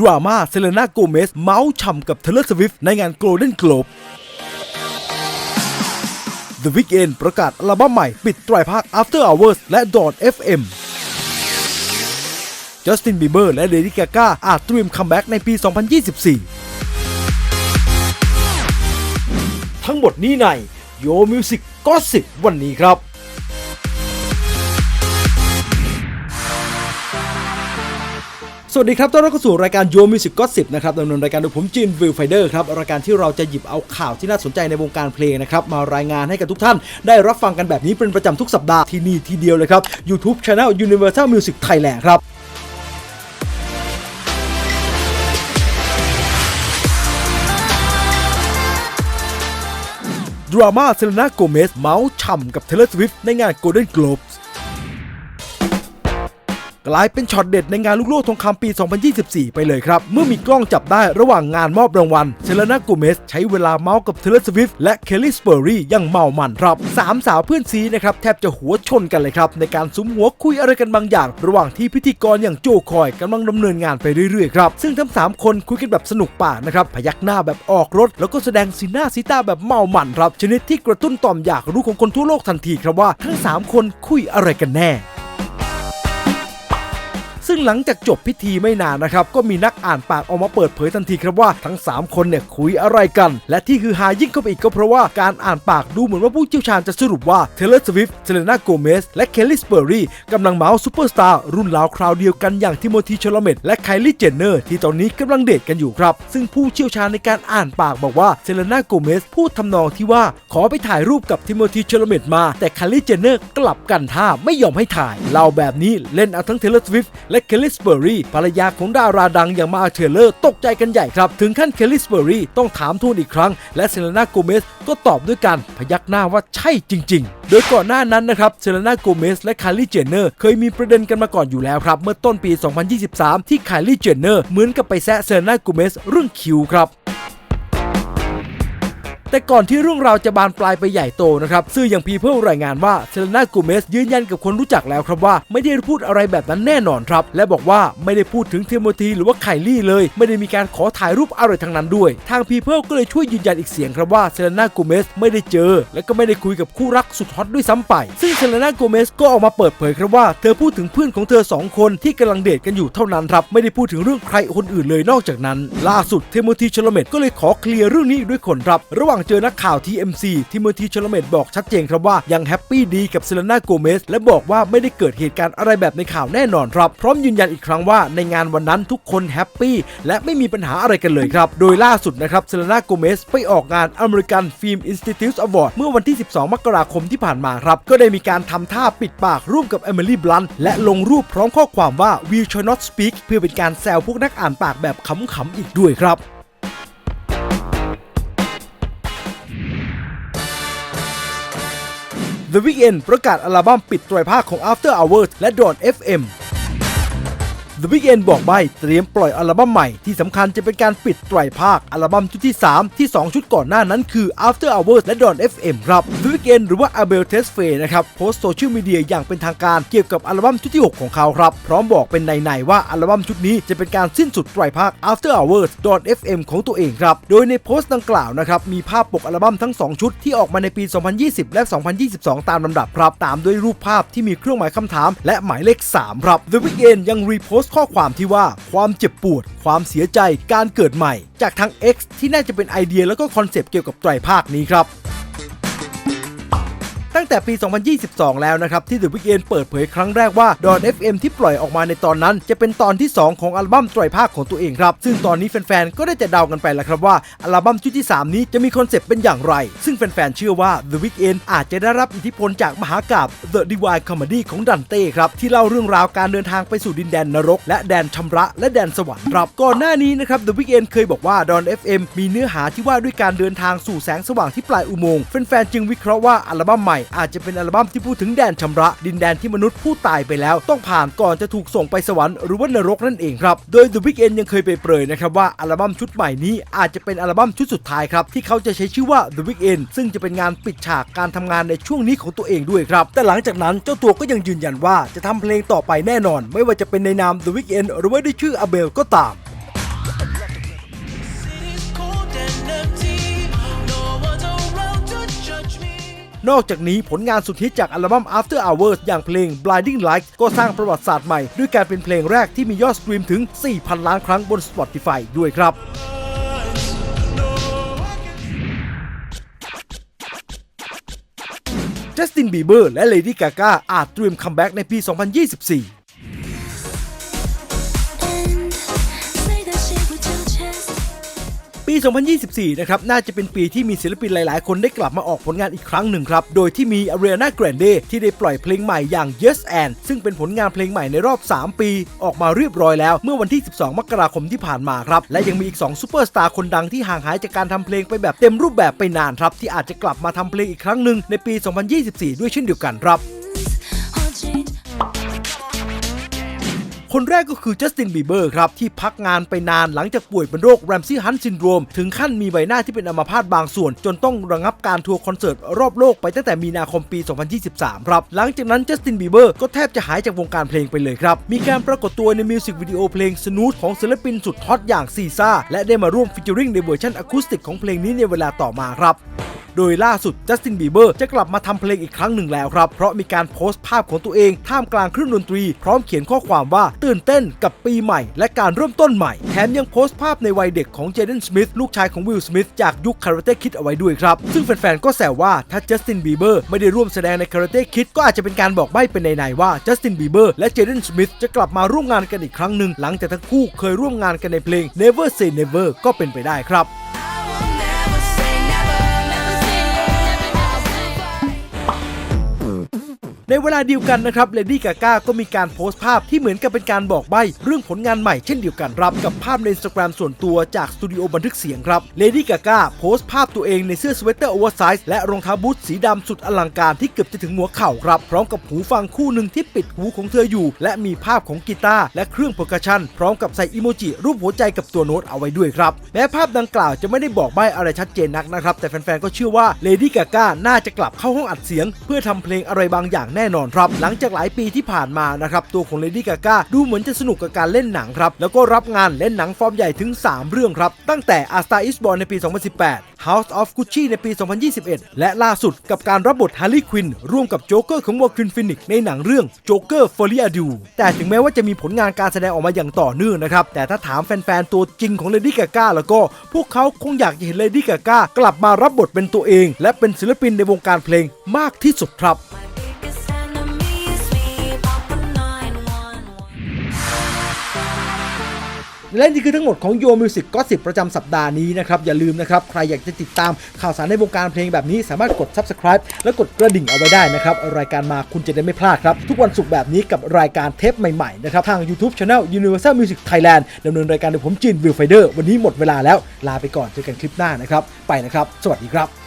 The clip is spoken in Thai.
ดราม่าเซเลนาโกเมสเมาส์ฉ่ำกับเทเลสวิฟในงาน Golden Globe The Weeknd ประกาศอัลบั้มใหม่ปิดไตรภาค After Hours และ Dawn FM จัสตินบีเบอร์และเลดี้กาก้าอาจเตรียมคัมแบ็กในปี 2024 ทั้งหมดนี้ใน Yo Music Gossip วันนี้ครับ สวัสดีครับ ต้อนรับเข้าสู่รายการ Yo Music Gossip นะครับดำเนินรายการโดยผมจินวิลไฟเดอร์ครับ รายการที่เราจะหยิบเอาข่าวที่น่าสนใจในวงการเพลงนะครับ มารายงานให้กับทุกท่าน ได้รับฟังกันแบบนี้เป็นประจำทุกสัปดาห์ที่นี่ทีเดียวเลยครับ YouTube Channel Universal Music Thailand ครับดราม่าเซเลนาโกเมสเมาส์ฉ่ำกับเทเลสวิฟในงาน Golden Globes ลายเป็นช็อตเด็ดในงานลูกโลกทองคำปี 2024 ไปเลยครับ เมื่อมีกล้องจับได้ระหว่างงานมอบรางวัลเซเลนาโกเมสใช้เวลาเมาส์กับเทเลสวิฟและเคลลี่สเปอร์รี่ยังเมามันครับสามสาวเพื่อนซีนะครับแทบจะหัวชนกันเลยครับ ในการสุมหัวคุยอะไรกันบางอย่าง ระหว่างที่พิธีกรอย่างโจคอยกำลังดำเนินงานไปเรื่อยๆครับซึ่งทั้ง3คนคุยกันแบบสนุกปากนะครับพยักหน้าแบบออกรถ แล้วก็แสดงสีหน้าสีตาแบบเมามันครับชนิดที่กระตุ้นต่อมอยากรู้ของคนทั่วโลกทันทีครับว่าทั้งสามคนคุยอะไรกันแน่ ซึ่งหลังจากจบพิธีไม่นานนะครับ ก็มีนักอ่านปากออกมาเปิดเผยทันทีครับว่าทั้ง 3 คนเนี่ยคุยอะไรกัน และที่คือฮายิ่งเข้าไปอีกก็เพราะว่าการอ่านปากดูเหมือนว่าผู้เชี่ยวชาญจะสรุปว่าเทเลสวิฟต์เซเลนาโกเมสและเคลลี่สเปอร์รี่กำลังเมาส์ซูเปอร์สตาร์รุ่นราวคราวเดียวกันอย่างทิโมธีชลเมตและไคลี่เจนเนอร์ที่ตอนนี้กำลังเดทกันอยู่ครับ ซึ่งผู้เชี่ยวชาญในการอ่านปากบอกว่าเซเลนาโกเมสพูดทำนองที่ว่าขอไปถ่ายรูปกับทิโมธีชลเมตมา แต่ไคลี่เจนเนอร์กลับกันท่าไม่ยอมให้ถ่ายเล่าแบบนี้เล่นเอาทั้งเทเลสวิฟและเคลิสเบอรี่ภรรยาของดาราดังอย่างมาเทเลอร์ตกใจกันใหญ่ครับ ถึงขั้นเคลิสเบอรี่ต้องถามทูนอีกครั้ง และเซเลนาโกเมสก็ตอบด้วยกันพยักหน้าว่าใช่จริง ๆ โดยก่อนหน้านั้นนะครับเซเลนาโกเมสและคาลี่เจเนอร์เคยมีประเด็นกันมาก่อนอยู่แล้วครับ เมื่อต้นปี 2023 ที่คาลี่เจเนอร์เหมือนกับไปแซะเซเลนาโกเมสเรื่องคิวครับ แต่ก่อนที่เรื่องราวจะบานปลายไปใหญ่โตนะครับซื่ออย่างพีเพิลรายงานว่าเซเลนากูเมสยืนยันกับคนรู้จักแล้วครับว่าไม่ได้พูดอะไรแบบนั้นแน่นอนครับ และบอกว่าไม่ได้พูดถึงเทโมธีหรือว่าไคลี่เลย ไม่ได้มีการขอถ่ายรูปอะไรทั้งนั้นด้วย ทางพีเพิลก็เลยช่วยยืนยันอีกเสียงครับว่าเซเลนากูเมสไม่ได้เจอ และก็ไม่ได้คุยกับคู่รักสุดฮอตด้วยซ้ำไปซึ่ง เซเลนาโกเมสก็ออกมาเปิดเผยครับว่าเธอพูดถึงเพื่อนของเธอสองคนที่กำลังเดทกันอยู่เท่านั้นครับ ไม่ได้พูดถึงเรื่องใครคนอื่นเลยนอกจากนั้น ล่าสุดเทโมธีชลเมตก็เลยขอเคลียร์เรื่องนี้อีกด้วยคนครับ ระหว่างเจอนักข่าว TMC ทิโมธีชลเมตบอกชัดเจนครับว่ายังแฮปปี้ดีกับเซเลนาโกเมสและบอกว่าไม่ได้เกิดเหตุการณ์อะไรแบบในข่าวแน่นอนครับพร้อมยืนยันอีกครั้งว่าในงานวันนั้นทุกคนแฮปปี้และไม่มีปัญหาอะไรกันเลยครับโดยล่าสุดนะครับเซเลนาโกเมสไปออกงาน American Film Institute Award เมื่อวันที่ 12 มกราคมที่ผ่านมาครับก็ได้มีการการทำท่าปิดปากร่วมกับเอมิลี่บลันและลงรูปพร้อมข้อความว่า we shall not speak เพื่อเป็นการแซวพวกนักอ่านปากแบบขำๆอีกด้วยครับ The Weeknd ประกาศอัลบั้มปิดตรภาคของ After Hours และ Dawn FM The Weeknd บอกใบเตรียมปล่อยอัลบั้มใหม่ที่สำคัญจะเป็นการปิดไตรภาคอัลบั้มชุดที่ 3 ที่ 2 ชุดก่อนหน้านั้นคือ After Hours และ Dawn FM ครับ The Weeknd หรือว่า Abel t e s f a y นะครับโพสต์โซเชียลมีเดียอย่างเป็นทางการเกี่ยวกับอัลบั้มชุดที่ 6 ของเขาครับพร้อมบอกเป็นในๆว่าอัลบั้มชุดนี้จะเป็นการสิ้นสุดไตรภาค After Hours Dawn FM ของตัวเองครับโดยในโพสต์ดังกล่าวนะครับมีภาพปกอัลบั้มทั้ง 2 ชุดที่ออกมาในปี 2020 และ 2022 ตามลำดับครับตามด้วยรูปภาพที่มีเครื่องหมายคำถาม และหมายเลข 3 ครับ The Weeknd ยังรีโพสต์ข้อความที่ว่าความเจ็บปวด ความเสียใจการเกิดใหม่ จากทาง X ที่น่าจะเป็นไอเดียแล้วก็คอนเซปต์เกี่ยวกับไตรภาคนี้ครับ ตั้งแต่ปี 2022 แล้วนะครับ ที่ The Weeknd เปิดเผยครั้งแรกว่า Dawn FM ที่ปล่อยออกมาในตอนนั้น จะเป็นตอนที่ 2 ของอัลบั้มไตรภาคของตัวเองครับ ซึ่งตอนนี้แฟนๆ ก็ได้แต่เดากันไปแล้วครับว่าอัลบั้มชุดที่ 3 นี้จะมีคอนเซปต์เป็นอย่างไร ซึ่งแฟนๆ เชื่อว่า The Weeknd อาจจะได้รับอิทธิพลจากมหากาพย์ The Divine Comedy ของดันเต้ครับที่เล่าเรื่องราวการเดินทางไปสู่ดินแดนนรก และแดนชำระและแดนสวรรค์ครับก่อนหน้านี้นะครับ The Weeknd เคยบอกว่า Dawn FM มีเนื้อหาที่ว่าด้วยการเดินทางสู่แสงสว่างที่ปลายอุโมงค์แฟนๆจึงวิเคราะห์ว่าอัลบั้มใหม่อาจจะเป็นอัลบั้มที่พูดถึงแดนชำระ ดินแดนที่มนุษย์ผู้ตายไปแล้ว ต้องผ่านก่อนจะถูกส่งไปสวรรค์หรือว่านรกนั่นเองครับ โดย The Weeknd ยังเคยไปเปรยนะครับว่าอัลบั้มชุดใหม่นี้อาจจะเป็นอัลบั้มชุดสุดท้ายครับที่เขาจะใช้ชื่อว่า The Weeknd ซึ่งจะเป็นงานปิดฉากการทำงานในช่วงนี้ของตัวเองด้วยครับ แต่หลังจากนั้นเจ้าตัวก็ยังยืนยันว่าจะทำเพลงต่อไปแน่นอน ไม่ว่าจะเป็นในนาม The Weeknd หรือว่าด้วยชื่อ Abel ก็ตาม นอกจากนี้ผลงานสุดฮิตจากอัลบั้ม After Hours อย่างเพลง Blinding Lights ก็สร้างประวัติศาสตร์ใหม่ ด้วยการเป็นเพลงแรกที่มียอดสตรีมถึง 4,000 ล้านครั้งบน Spotify ด้วยครับจัสตินบีเบอร์และเลดี้กา a อาจเตรียมคัมแบ็กในปี 2024 2024 นะครับ น่าจะเป็นปีที่มีศิลปินหลาย ๆ คนได้กลับมาออกผลงานอีกครั้งหนึ่งครับ โดยที่มี Ariana Grande ที่ได้ปล่อยเพลงใหม่อย่าง Yes and ซึ่งเป็นผลงานเพลงใหม่ในรอบ 3 ปี ออกมาเรียบร้อยแล้ว เมื่อวันที่ 12 มกราคมที่ผ่านมาครับ และยังมีอีก2ซูเปอร์สตาร์คนดังที่ห่างหายจากการทำเพลงไปแบบเต็มรูปแบบไปนานครับ ที่อาจจะกลับมาทำเพลงอีกครั้งหนึ่งในปี 2024 ด้วยเช่นเดียวกันครับ คนแรกก็คือจัสตินบีเบอร์ครับ ที่พักงานไปนานหลังจากป่วยเป็นโรคแรมซี่ฮันซินโดรมถึงขั้นมีใบหน้าที่เป็นอัมพาตบางส่วน จนต้องระงับการทัวร์คอนเสิร์ตรอบโลกไปตั้งแต่มีนาคมปี 2023 ครับ หลังจากนั้นจัสตินบีเบอร์ก็แทบจะหายจากวงการเพลงไปเลยครับ มีการปรากฏตัวในมิวสิกวิดีโอเพลงสนูทของศิลปินสุดฮอตอย่างซีซ่าและได้มาร่วมฟิชเจอริงในเวอร์ชันอะคูสติกของเพลงนี้ในเวลาต่อมาครับ โดยล่าสุดจัสตินบีเบอร์จะกลับมาทำเพลงอีกครั้งหนึ่งแล้วครับ เพราะมีการโพสต์ภาพของตัวเองท่ามกลางเครื่องดนตรี พร้อมเขียนข้อความว่าตื่นเต้นกับปีใหม่ และการเริ่มต้นใหม่ แถมยังโพสต์ภาพในวัยเด็กของเจเดนสมิธลูกชายของวิลสมิธจากยุคคาราเต้คิดเอาไว้ด้วยครับ ซึ่งแฟนๆก็แซวว่าถ้าจัสตินบีเบอร์ไม่ได้ร่วมแสดงในคาราเต้คิดก็อาจจะเป็นการบอกใบ้เป็นในๆว่าจัสตินบีเบอร์และเจเดนสมิธจะกลับมาร่วมงานกันอีกครั้งหนึ่งหลังจากทั้งคู่เคยร่วมงานกันในเพลง Never Say Never ก็เป็นไปได้ครับ ในเวลาเดียวกันนะครับเลดี้กาก้าก็มีการโพสต์ภาพที่เหมือนกับเป็นการบอกใบ้เรื่องผลงานใหม่เช่นเดียวกันครับกับภาพใน Instagram ส่วนตัวจากสตูดิโอบันทึกเสียงครับเลดี้กาก้าโพสต์ภาพตัวเองในเสื้อสเวตเตอร์โอเวอร์ไซส์และรองเท้าบูทสีดำสุดอลังการที่เกือบจะถึงหัวเข่าครับ พร้อมกับหูฟังคู่หนึ่งที่ปิดหูของเธออยู่ และมีภาพของกีตาร์และเครื่องเพอร์คัชชัน พร้อมกับใส่อีโมจิรูปหัวใจกับตัวโน้ตเอาไว้ด้วยครับ แม้ภาพดังกล่าวจะไม่ได้บอกใบ้อะไรชัดเจนนักนะครับ แต่แฟนๆก็เชื่อว่าเลดี้กาก้าน่าจะกลับเข้าห้องอัดเสียง เพื่อทำเพลงอะไรบางอย่างแแน่นอนครับ หลังจากหลายปีที่ผ่านมานะครับตัวของเลดี้กาก้าดูเหมือนจะสนุกกับการเล่นหนังครับแล้วก็รับงานเล่นหนังฟอร์มใหญ่ถึง 3 เรื่องครับ ตั้งแต่ A Star Is Born ในปี 2018 House of Gucci ในปี 2021 และล่าสุดกับการรับบท Harley Quinn ร่วมกับโจ๊กเกอร์ของวอลคินฟินิกในหนังเรื่อง Joker f o l i a d u แต่ถึงแม้ว่าจะมีผลงานการแสดงออกมาอย่างต่อเนื่องนะครับแต่ถ้าถามแฟนๆตัวจริงของเลดี้กาก้าแล้วก็ พวกเขาคงอยากจะเห็นเลดี้กาก้ากลับมารับบทเป็นตัวเอง และเป็นศิลปินในวงการเพลงมากที่สุดครับ และนี่คือทั้งหมดของโยมิวสิกก็สิบประจำสัปดาห์นี้นะครับ อย่าลืมนะครับ ใครอยากจะติดตามข่าวสารในวงการเพลงแบบนี้สามารถกด subscribe และกดกระดิ่งเอาไว้ได้นะครับ รายการมาคุณจะได้ไม่พลาดครับ ทุกวันศุกร์แบบนี้กับรายการเทปใหม่ๆนะครับ ทาง YouTube Channel Universal Music Thailand ดำเนินรายการโดยผมจินวิวไฟเดอร์วันนี้หมดเวลาแล้วลาไปก่อนเจอกันคลิปหน้านะครับไปนะครับ สวัสดีครับ